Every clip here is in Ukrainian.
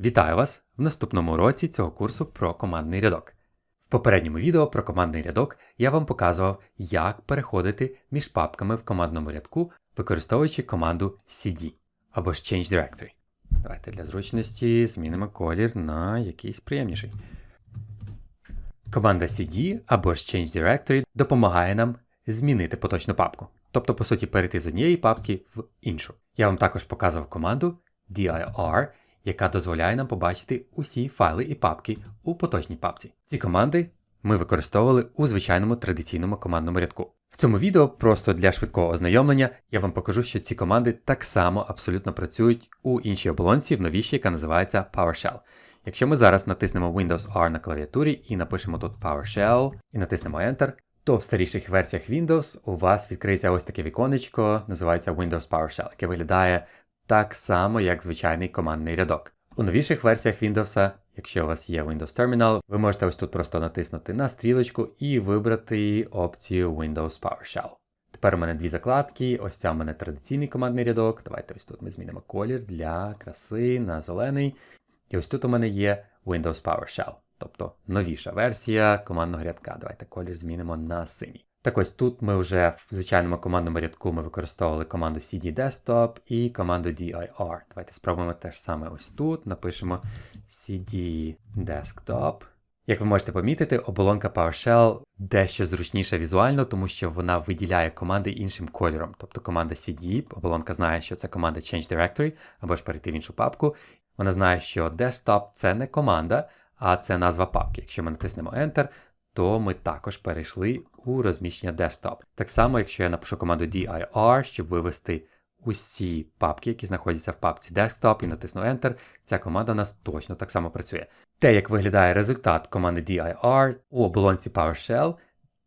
Вітаю вас в наступному уроці цього курсу про командний рядок. В попередньому відео про командний рядок я вам показував, як переходити між папками в командному рядку, використовуючи команду cd або ж Change Directory. Давайте для зручності змінимо колір на якийсь приємніший. Команда cd або ж Change Directory допомагає нам змінити поточну папку, тобто, по суті, перейти з однієї папки в іншу. Я вам також показував команду dir, яка дозволяє нам побачити усі файли і папки у поточній папці. Ці команди ми використовували у звичайному традиційному командному рядку. В цьому відео просто для швидкого ознайомлення я вам покажу, що ці команди так само абсолютно працюють у іншій оболонці в новішій, яка називається PowerShell. Якщо ми зараз натиснемо Windows R на клавіатурі і напишемо тут PowerShell і натиснемо Enter, то в старіших версіях Windows у вас відкриється ось таке віконечко, називається Windows PowerShell, яке виглядає так само, як звичайний командний рядок. У новіших версіях Windows, якщо у вас є Windows Terminal, ви можете ось тут просто натиснути на стрілочку і вибрати опцію Windows PowerShell. Тепер у мене дві закладки, ось ця у мене традиційний командний рядок. Давайте ось тут ми змінимо колір для краси на зелений. І ось тут у мене є Windows PowerShell, тобто новіша версія командного рядка. Давайте колір змінимо на синій. Так ось тут ми вже в звичайному командному рядку ми використовували команду cd desktop і команду dir. Давайте спробуємо те ж саме ось тут. Напишемо cd desktop. Як ви можете помітити, оболонка PowerShell дещо зручніша візуально, тому що вона виділяє команди іншим кольором. Тобто команда cd, оболонка знає, що це команда Change Directory, або ж перейти в іншу папку. Вона знає, що desktop це не команда, а це назва папки. Якщо ми натиснемо Enter, то ми також перейшли у розміщення desktop. Так само, якщо я напишу команду dir, щоб вивести усі папки, які знаходяться в папці desktop, і натисну Enter, ця команда у нас точно так само працює. Те, як виглядає результат команди dir у оболонці PowerShell,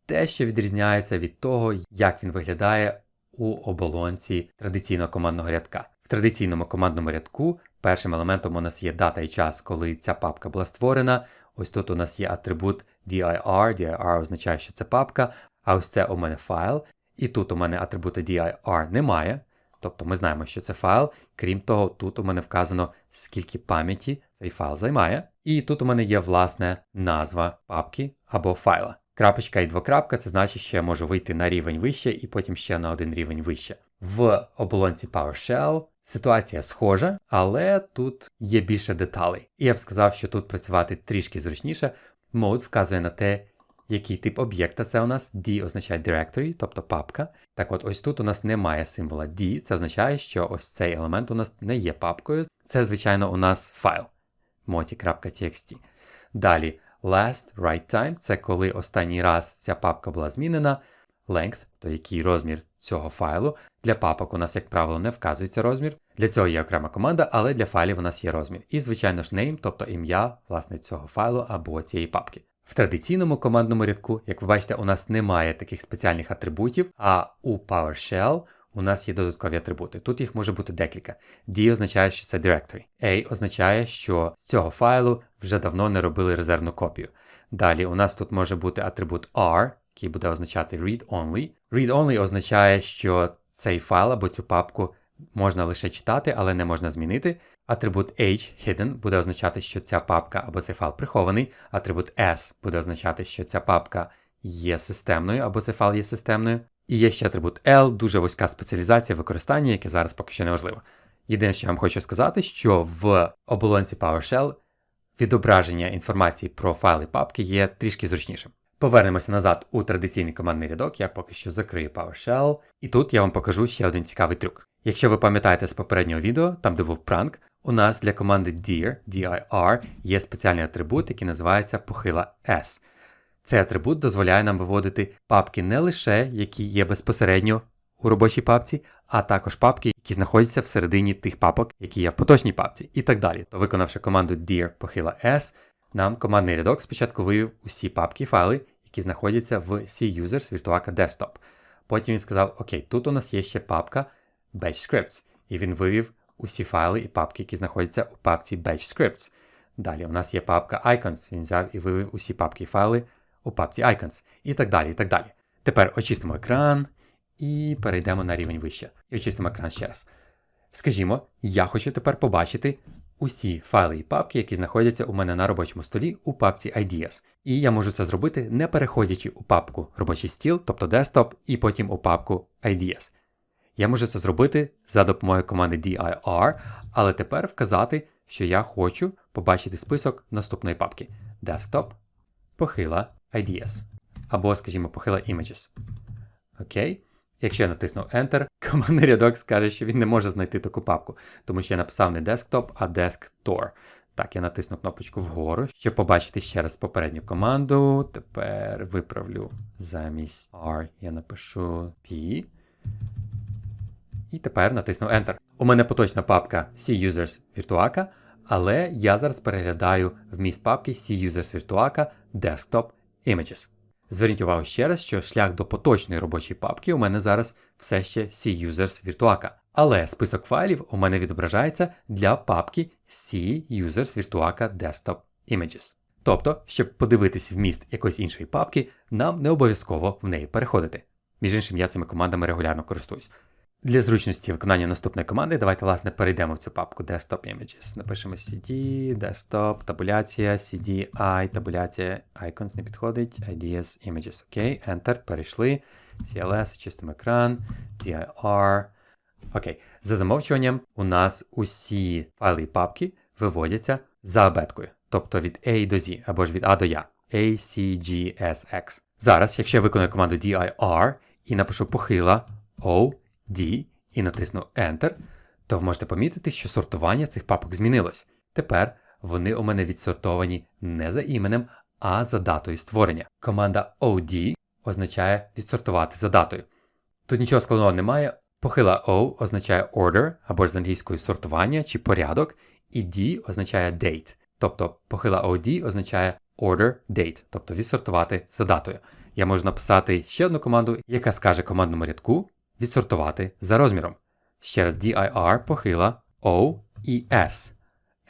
дещо відрізняється від того, як він виглядає у оболонці традиційного командного рядка. Традиційному командному рядку першим елементом у нас є дата і час, коли ця папка була створена. Ось тут у нас є атрибут dir, dir означає, що це папка, а ось це у мене файл. І тут у мене атрибути dir немає. Тобто ми знаємо, що це файл. Крім того, тут у мене вказано, скільки пам'яті цей файл займає. І тут у мене є, власне, назва папки або файла. Крапочка і двокрапка це значить, що я можу вийти на рівень вище і потім ще на один рівень вище. В оболонці PowerShell ситуація схожа, але тут є більше деталей. І я б сказав, що тут працювати трішки зручніше. Mode вказує на те, який тип об'єкта це у нас. D означає directory, тобто папка. Так от, ось тут у нас немає символа D, це означає, що ось цей елемент у нас не є папкою. Це, звичайно, у нас файл moti.txt. Далі. Last write time це коли останній раз ця папка була змінена. Length, то який розмір цього файлу. Для папок у нас, як правило, не вказується розмір. Для цього є окрема команда, але для файлів у нас є розмір. І, звичайно ж, name, тобто ім'я власне цього файлу або цієї папки. В традиційному командному рядку, як ви бачите, у нас немає таких спеціальних атрибутів, а у PowerShell у нас є додаткові атрибути. Тут їх може бути декілька. D означає, що це directory. A означає, що з цього файлу вже давно не робили резервну копію. Далі у нас тут може бути атрибут R, який буде означати read-only. Read-only означає, що цей файл або цю папку можна лише читати, але не можна змінити. Атрибут H hidden буде означати, що ця папка або цей файл прихований. Атрибут S буде означати, що ця папка є системною або цей файл є системною. І є ще атрибут L, дуже вузька спеціалізація використання, яке зараз поки що не важливо. Єдине, що я вам хочу сказати, що в оболонці PowerShell відображення інформації про файли папки є трішки зручнішим. Повернемося назад у традиційний командний рядок, я поки що закрию PowerShell. І тут я вам покажу ще один цікавий трюк. Якщо ви пам'ятаєте з попереднього відео, там де був пранк, у нас для команди dir, dir є спеціальний атрибут, який називається похила S. Цей атрибут дозволяє нам виводити папки не лише, які є безпосередньо у робочій папці, а також папки, які знаходяться всередині тих папок, які є в поточній папці, і так далі. То виконавши команду dir похила S, нам командний рядок спочатку вивів усі папки і файли, які знаходяться в C-Users Desktop. Потім він сказав: Окей, тут у нас є ще папка Batch Scripts, і він вивів усі файли і папки, які знаходяться у папці Batch Scripts. Далі у нас є папка Icons, він взяв і вивів усі папки і файли у папці Icons, і так далі. і так далі. Тепер очистимо екран і перейдемо на рівень вище. І очистимо екран ще раз. Скажімо, я хочу тепер побачити усі файли і папки, які знаходяться у мене на робочому столі у папці IDS. І я можу це зробити, не переходячи у папку робочий стіл, тобто desktop, і потім у папку IDS. Я можу це зробити за допомогою команди dir, але тепер вказати, що я хочу побачити список наступної папки desktop, похила IDS. Або, скажімо, похила images. Окей. Якщо я натисну Enter, командний рядок скаже, що він не може знайти таку папку, тому що я написав не desktop, а desktop. Так, я натисну кнопочку вгору, щоб побачити ще раз попередню команду. Тепер виправлю замість R, я напишу P. І тепер натисну Enter. У мене поточна папка C-Users Virtuaka, але я зараз переглядаю вміст папки C-Users Virtuaka Desktop Images. Зверніть увагу ще раз, що шлях до поточної робочої папки у мене зараз все ще C-Users Virtuaka. Але список файлів у мене відображається для папки C-Users Virtuaka Desktop Images. Тобто, щоб подивитись вміст якоїсь іншої папки, нам не обов'язково в неї переходити. Між іншим, я цими командами регулярно користуюсь. Для зручності виконання наступної команди давайте, власне, перейдемо в цю папку Desktop Images. Напишемо CD, Desktop, табуляція, CDI, табуляція, Icons не підходить, IDS Images. Окей, Enter, перейшли. CLS, очистимо екран, DIR. Окей. За замовчуванням, у нас усі файли і папки виводяться за абеткою, тобто від A до Z, або ж від A до Я. A, C, G, S, X. Зараз, якщо я виконую команду dir і напишу похила O, D і натисну Enter, то ви можете помітити, що сортування цих папок змінилось. Тепер вони у мене відсортовані не за іменем, а за датою створення. Команда OD означає відсортувати за датою. Тут нічого складного немає. Похила O означає order або ж з англійською сортування чи порядок, і D означає date. Тобто похила OD означає order date, тобто відсортувати за датою. Я можу написати ще одну команду, яка скаже командному рядку відсортувати за розміром. Ще раз dir похила O і S.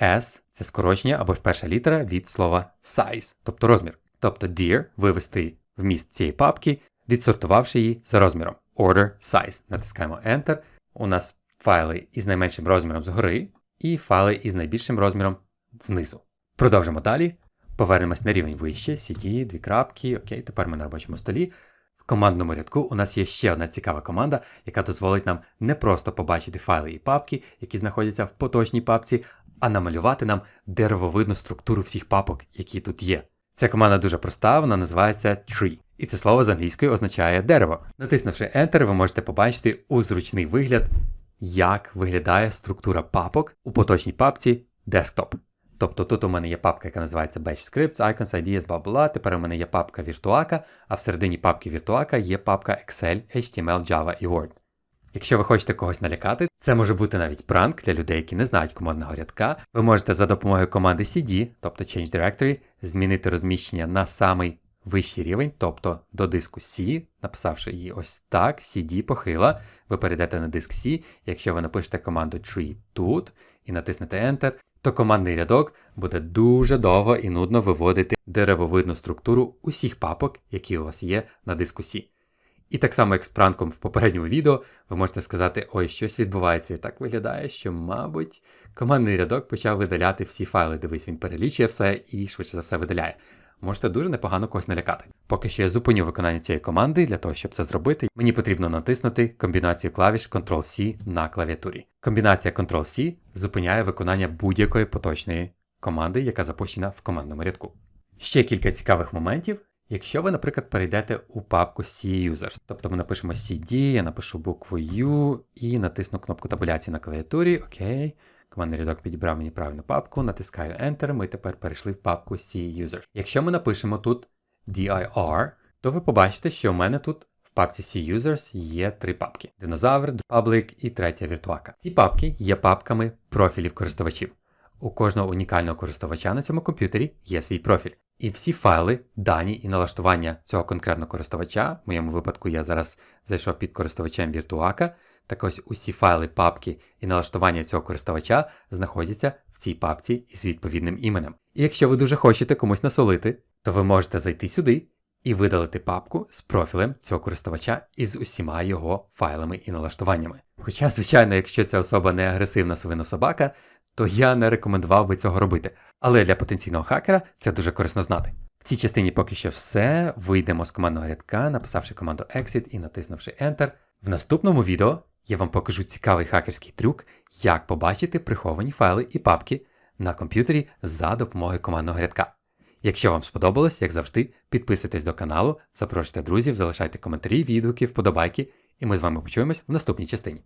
S це скорочення або ж перша літера від слова size, тобто розмір. Тобто dir вивести вміст цієї папки, відсортувавши її за розміром. Order size. Натискаємо Enter. У нас файли із найменшим розміром згори і файли із найбільшим розміром знизу. Продовжимо далі. Повернемось на рівень вище, CD, дві крапки. Окей, тепер ми на робочому столі. Командному рядку у нас є ще одна цікава команда, яка дозволить нам не просто побачити файли і папки, які знаходяться в поточній папці, а намалювати нам деревовидну структуру всіх папок, які тут є. Ця команда дуже проста, вона називається tree. І це слово з англійської означає дерево. Натиснувши Enter, ви можете побачити у зручний вигляд, як виглядає структура папок у поточній папці Desktop. Тобто тут у мене є папка, яка називається Batch Scripts, Icons, Ideas, бла бла. Тепер у мене є папка Virtuaka, а всередині папки Virtuaka є папка Excel, HTML, Java і Word. Якщо ви хочете когось налякати, це може бути навіть пранк для людей, які не знають командного рядка. Ви можете за допомогою команди CD, тобто Change Directory, змінити розміщення на самий вищий рівень, тобто до диску C, написавши її ось так, CD похила, ви перейдете на диск C. Якщо ви напишете команду tree тут і натиснете Enter, то командний рядок буде дуже довго і нудно виводити деревовидну структуру усіх папок, які у вас є на дискусі. І так само, як з пранком в попередньому відео, ви можете сказати, ой, щось відбувається. І так виглядає, що, мабуть, командний рядок почав видаляти всі файли. Дивись, він перелічує все і швидше за все видаляє. Можете дуже непогано когось налякати. Поки що я зупиню виконання цієї команди, для того, щоб це зробити, мені потрібно натиснути комбінацію клавіш Ctrl-C на клавіатурі. Комбінація Ctrl-C зупиняє виконання будь-якої поточної команди, яка запущена в командному рядку. Ще кілька цікавих моментів. Якщо ви, наприклад, перейдете у папку C-Users, тобто ми напишемо CD, я напишу букву U і натисну кнопку табуляції на клавіатурі, окей. Командний рядок підібрав мені правильну папку, натискаю Enter, ми тепер перейшли в папку C-Users. Якщо ми напишемо тут dir, то ви побачите, що у мене тут в папці C-Users є три папки: Динозавр, Public і третя Virtuaka. Ці папки є папками профілів користувачів. У кожного унікального користувача на цьому комп'ютері є свій профіль. І всі файли, дані і налаштування цього конкретного користувача, в моєму випадку я зараз зайшов під користувачем Virtuaka, так ось усі файли, папки і налаштування цього користувача знаходяться в цій папці із відповідним іменем. І якщо ви дуже хочете комусь насолити, то ви можете зайти сюди і видалити папку з профілем цього користувача із усіма його файлами і налаштуваннями. Хоча, звичайно, якщо ця особа не агресивна свинособака, то я не рекомендував би цього робити. Але для потенційного хакера це дуже корисно знати. В цій частині поки що все. Вийдемо з командного рядка, написавши команду Exit і натиснувши Enter. В наступному відео я вам покажу цікавий хакерський трюк, як побачити приховані файли і папки на комп'ютері за допомогою командного рядка. Якщо вам сподобалось, як завжди, підписуйтесь до каналу, запрошуйте друзів, залишайте коментарі, відгуки, вподобайки, і ми з вами почуємось в наступній частині.